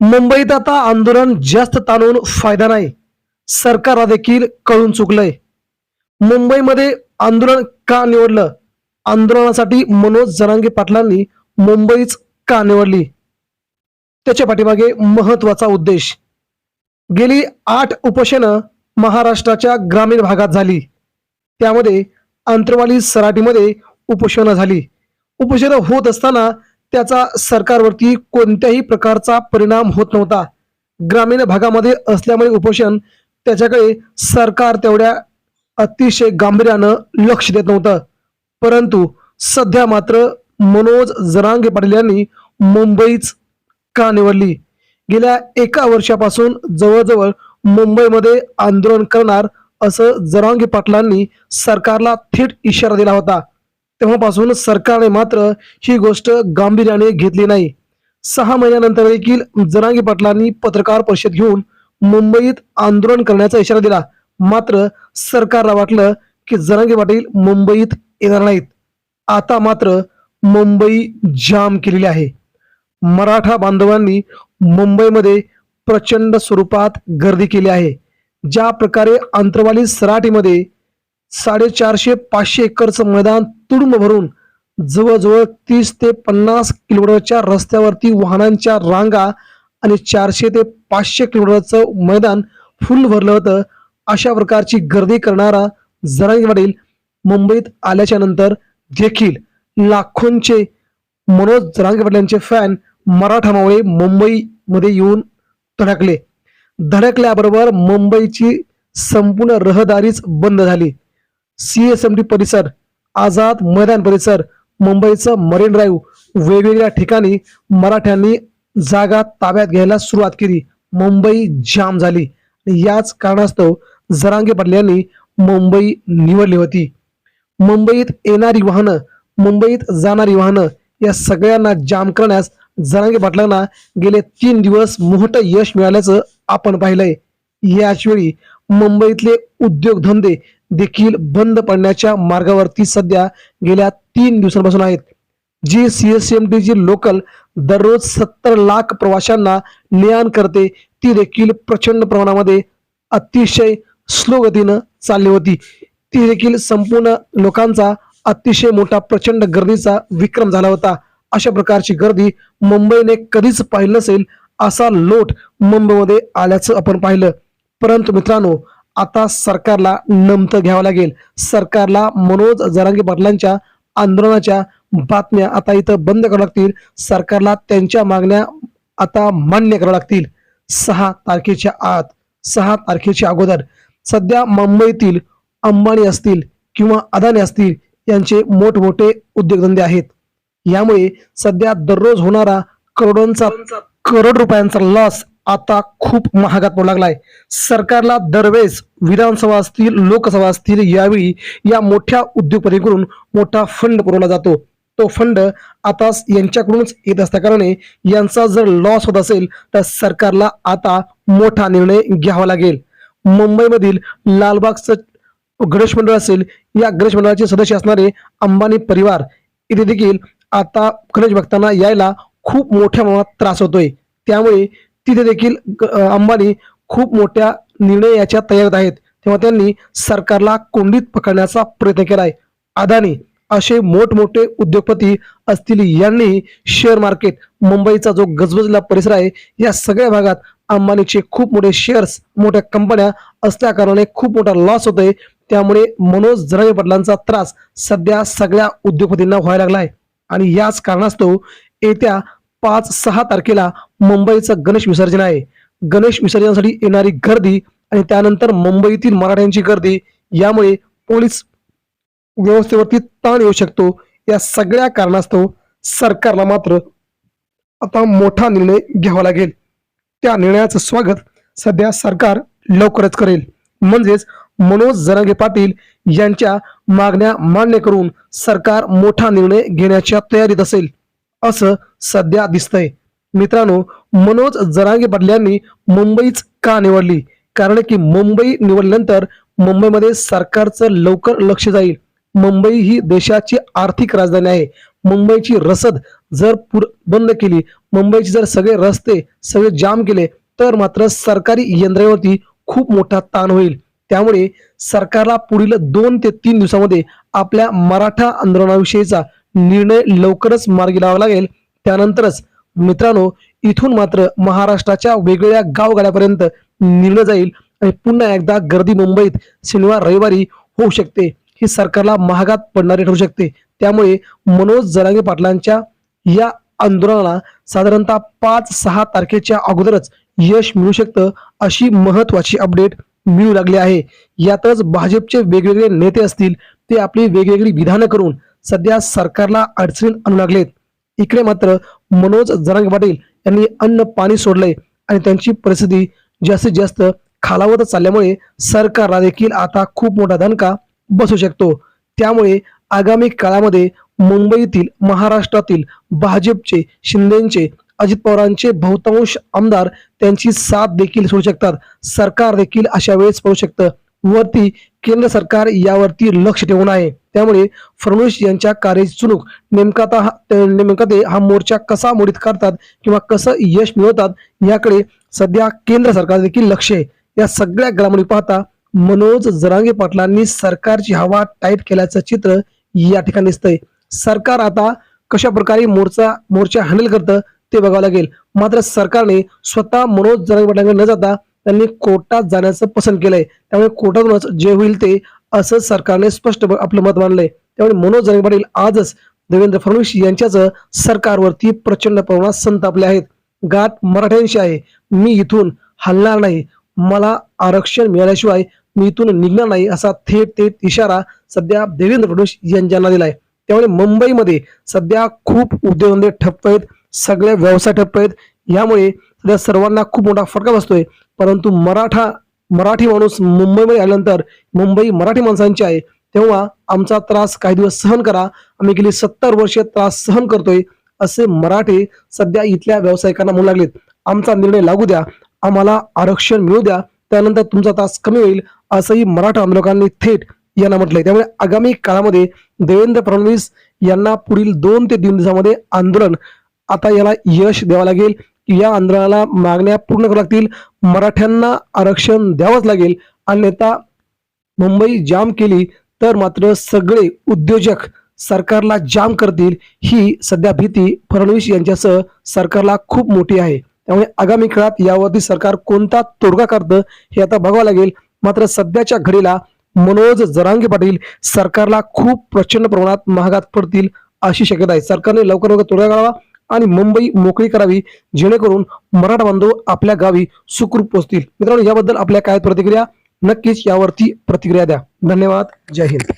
मुंबईत आता आंदोलन जास्त ताणून फायदा नाही. सरकारला देखील कळून चुकलंय. मुंबईमध्ये आंदोलन का निवडलं? आंदोलनासाठी मनोज जरांगे पाटलांनी मुंबईच का निवडली? त्याच्या पाठीमागे महत्त्वाचा उद्देश. गेली आठ उपोषणं महाराष्ट्राच्या ग्रामीण भागात झाली. त्यामध्ये अंतरवाली सराटीमध्ये उपोषणं झाली. उपोषणं होत असताना त्याचा सरकारवरती कोणत्याही प्रकारचा परिणाम होत नव्हता. ग्रामीण भागामध्ये असल्यामुळे उपोषण त्याच्याकडे सरकार तेवढ्या अतिशय गांभीर्यानं लक्ष देत नव्हतं. परंतु सध्या मात्र मनोज जरांगे पाटील यांनी मुंबईच का निवडली? गेल्या एका वर्षापासून जवळजवळ मुंबईमध्ये आंदोलन करणार असं जरांगे पाटलांनी सरकारला थेट इशारा दिला होता. तेव्हापासून सरकारने मात्र ही गोष्ट गांभीर्याने घेतली नाही. सहा महिन्यानंतर देखील जरांगी पाटलांनी पत्रकार परिषद घेऊन मुंबईत आंदोलन करण्याचा इशारा दिला. मात्र सरकारला वाटलं की जरांगे पाटील मुंबईत येणार नाहीत. आता मात्र मुंबई जाम केलेली आहे. मराठा बांधवांनी मुंबईमध्ये प्रचंड स्वरूपात गर्दी केली आहे. ज्या प्रकारे अंतरवाली सराटीमध्ये साडेचारशे पाचशे एकरचं मैदान तुडुंब भरून जवळजवळ तीस ते पन्नास किलोमीटरच्या रस्त्यावरती वाहनांच्या रांगा आणि चारशे ते पाचशे किलोमीटरचं मैदान फुल भरलं होतं. अशा प्रकारची गर्दी करणारा जरांगी पाटील मुंबईत आल्याच्यानंतर देखील लाखोंचे मनोज जरांगी पाटील यांचे फॅन मराठामुळे मुंबईमध्ये येऊन धडकले. धडकल्याबरोबर मुंबईची संपूर्ण रहदारीच बंद झाली. सी एस एम परिसर आझाद मैदान परिसर मुंबईचं मरीन ड्राईव्ह वेगवेगळ्या ठिकाणी मराठ्यांनी जागा ताब्यात घ्यायला सुरुवात केली. मुंबई जाम झाली. याच कारणास्तव जरांगे पाटील यांनी मुंबई निवडली होती. मुंबईत येणारी वाहनं मुंबईत जाणारी वाहनं या सगळ्यांना जाम करण्यास जरांगे पाटलांना गेले तीन दिवस मोठं यश मिळाल्याचं आपण पाहिलंय. याचवेळी मुंबईतले उद्योगधंदे देखील बंद पडण्याच्या मार्गावरती सध्या गेल्या तीन दिवसांपासून आहेत. G C S M T G local दररोज सत्तर लाख प्रवाशांना नेआण करते ती देखील प्रचंड प्रमाणामध्ये अतिशय स्लो गतीनं चालली होती. ती देखील संपूर्ण लोकांचा अतिशय मोठा प्रचंड गर्दीचा विक्रम झाला होता. अशा प्रकारची गर्दी मुंबईने कधीच पाहिलं नसेल असा लोट मुंबईमध्ये आल्याचं आपण पाहिलं. परंतु मित्रांनो आता सरकारला नमतं घ्यावं लागेल. सरकारला मनोज जरांगे पाटलांच्या आंदोलनाच्या बातम्या आता इथं बंद कराव्या लागतील. सरकारला त्यांच्या मागण्या आता मान्य कराव्या लागतील. सहा तारखेच्या आत सहा तारखेच्या अगोदर. सध्या मुंबईतील अंबानी असतील किंवा अदानी असतील यांचे मोठमोठे उद्योगधंदे आहेत. यामुळे सध्या दररोज होणारा करोडोंचा करोड रुपयांचा लॉस आता खूप महागात पडू लागलाय. सरकारला दरवेळेस विधानसभा असतील लोकसभा असतील यावेळी या मोठ्या उद्योगपतीकडून मोठा फंड पुरवला जातो. तो फंड आता यांच्याकडूनच येत असल्याकारणाने यांचा जर लॉस होत असेल तर सरकारला आता मोठा निर्णय घ्यावा लागेल. मुंबईमधील लालबागचं गणेश मंडळ असेल या गणेश मंडळाचे सदस्य असणारे अंबानी परिवार इथे देखील आता गणेश भक्तांना यायला खूप मोठ्या प्रमाणात त्रास होतोय. त्यामुळे तिथे देखील अंबानी खूप मोठ्या निर्णय याच्या तयारीत आहेत. तेव्हा त्यांनी सरकारला कोंडीत पकडण्याचा प्रयत्न केलाय अदानी असे मोठमोठे उद्योगपती असतील यांनी शेअर मार्केट मुंबईचा जो गजबजला परिसर आहे या सगळ्या भागात अंबानीचे खूप मोठे शेअर्स मोठ्या कंपन्या असल्या कारणाने खूप मोठा लॉस होतोय. त्यामुळे मनोज जरांगे पाटलांचा त्रास सध्या सगळ्या उद्योगपतींना व्हायला लागलाय आणि याच कारणास्तव येत्या पाच सहा तारखेला मुंबईचं गणेश विसर्जन आहे. गणेश विसर्जनासाठी येणारी गर्दी आणि त्यानंतर मुंबईतील मराठ्यांची गर्दी यामुळे पोलीस व्यवस्थेवरती ताण येऊ शकतो. या सगळ्या कारणास्तव सरकारला मात्र आता मोठा निर्णय घ्यावा लागेल. त्या निर्णयाचं स्वागत सध्या सरकार लवकरच करेल. म्हणजेच मनोज जरांगे पाटील यांच्या मागण्या मान्य करून सरकार मोठा निर्णय घेण्याच्या तयारीत असेल. असं सध्या दिसतंय. मित्रांनो मनोज जरांगे पाटील यांनी मुंबईच का निवडली? कारण की मुंबई निवडल्यानंतर मुंबईमध्ये सरकारचं लवकर लक्ष जाईल. मुंबई ही देशाची आर्थिक राजधानी आहे. मुंबईची रसद जर पूर बंद केली मुंबईचे जर सगळे रस्ते सगळे जाम केले तर मात्र सरकारी यंत्रणेवरती खूप मोठा ताण होईल. त्यामुळे सरकारला पुढील दोन ते तीन दिवसामध्ये आपल्या मराठा आंदोलनाविषयीचा निर्णय लवकरच मार्गी लावा लागेल. त्यानंतरच मित्रांनो इथून मात्र महाराष्ट्राच्या वेगवेगळ्या गावगाड्यापर्यंत निर्णय जाईल आणि पुन्हा एकदा गर्दी मुंबईत शनिवार रविवारी होऊ शकते. ही सरकारला महागात पडणारी ठरू शकते. त्यामुळे मनोज जरांगे पाटलांच्या या आंदोलनाला साधारणतः पाच सहा तारखेच्या अगोदरच यश मिळू शकतं अशी महत्वाची अपडेट मिळू लागली आहे. यातच भाजपचे वेगवेगळे नेते असतील ते आपली वेगवेगळी विधानं करून सध्या सरकारला अडचणीत आणू लागलेत. इकडे मात्र मनोज जरांगे पाटील यांनी अन्न पाणी सोडले आणि त्यांची परिस्थिती जास्तीत जास्त खालावत चालल्यामुळे सरकारला देखील आता खूप मोठा धनका बसू शकतो. त्यामुळे आगामी काळामध्ये मुंबईतील महाराष्ट्रातील भाजपचे शिंदेचे अजित पवारांचे बहुतांश आमदार त्यांची साथ देखील सोडू शकतात. सरकार देखील अशा वेळेस पडू शकतं. वरती केंद्र सरकार यावरती लक्ष ठेवून आहे. त्यामुळे फडणवीस यांच्या कार्याची चुणूक नेमका हा- नेमका ते हा मोर्चा कसा मोडीत करतात किंवा कसं यश मिळवतात याकडे सध्या केंद्र सरकार देखील लक्ष आहे. या सगळ्या घडामोडी पाहता मनोज जरांगे पाटलांनी सरकारची हवा टाईट केल्याचं चित्र या ठिकाणी दिसतंय. सरकार आता कशा प्रकारे मोर्चा मोर्चा हँडल करतं ते बघावं लागेल. मात्र सरकारने स्वतः मनोज जरांगे पाटलांकडे न जाता त्यांनी कोर्टात जाण्याचं पसंत केलंय. त्यामुळे कोर्टातूनच जे होईल ते असं सरकारने स्पष्ट आपलं मत मानलंय त्यामुळे मनोज जरांगे पाटील आजच देवेंद्र फडणवीस यांच्याच सरकारवरती प्रचंड प्रमाणात संतापले आहेत. गाठ मराठ्यांशी आहे. मी इथून हलणार नाही. मला आरक्षण मिळाल्याशिवाय मी इथून निघणार नाही असा थेट थेट इशारा सध्या देवेंद्र फडणवीस यांच्यांना दिलाय. त्यामुळे मुंबईमध्ये सध्या खूप उद्योगधंदे ठप्प आहेत. सगळे व्यवसाय ठप्प आहेत. यामुळे सध्या सर्वांना खूप मोठा फटका बसतोय. परंतु मराठा मराठी माणूस मुंबईमध्ये आल्यानंतर मुंबई मराठी माणसांची आहे तेव्हा आमचा त्रास काही दिवस सहन करा. आम्ही गेली सत्तर वर्षे त्रास सहन करतोय असे मराठे सध्या इथल्या व्यावसायिकांना म्हणू लागलेत. आमचा निर्णय लागू द्या आम्हाला आरक्षण मिळू द्या त्यानंतर तुमचा त्रास कमी होईल असंही मराठा आंदोलकांनी थेट यांना म्हटलंय. त्यामुळे आगामी काळामध्ये देवेंद्र फडणवीस यांना पुढील दोन ते तीन दिवसामध्ये आंदोलन आता याला यश द्यावं लागेल. या आंदोलनाला मागण्या पूर्ण कराव्या लागतील. मराठ्यांना आरक्षण द्यावंच लागेल. अन्यथा मुंबई जाम केली तर मात्र सगळे उद्योजक सरकारला जाम करतील. ही सध्या भीती फडणवीस यांच्यासह सरकारला खूप मोठी आहे. त्यामुळे आगामी काळात यावरती सरकार कोणता तोडगा करतं हे आता बघावं लागेल. मात्र सध्याच्या घडीला मनोज जरांगे पाटील सरकारला खूप प्रचंड प्रमाणात महागात पडतील अशी शक्यता आहे. सरकारने लवकर लवकर तोडगा काढावा. आणि मुंबई मोकळी करावी जेणेकरून मराठा बांधव आपल्या गावी सुखरूप पोहोचतील. मित्रांनो याबद्दल आपल्या काय प्रतिक्रिया? नक्कीच यावरती प्रतिक्रिया द्या. धन्यवाद. जय हिंद.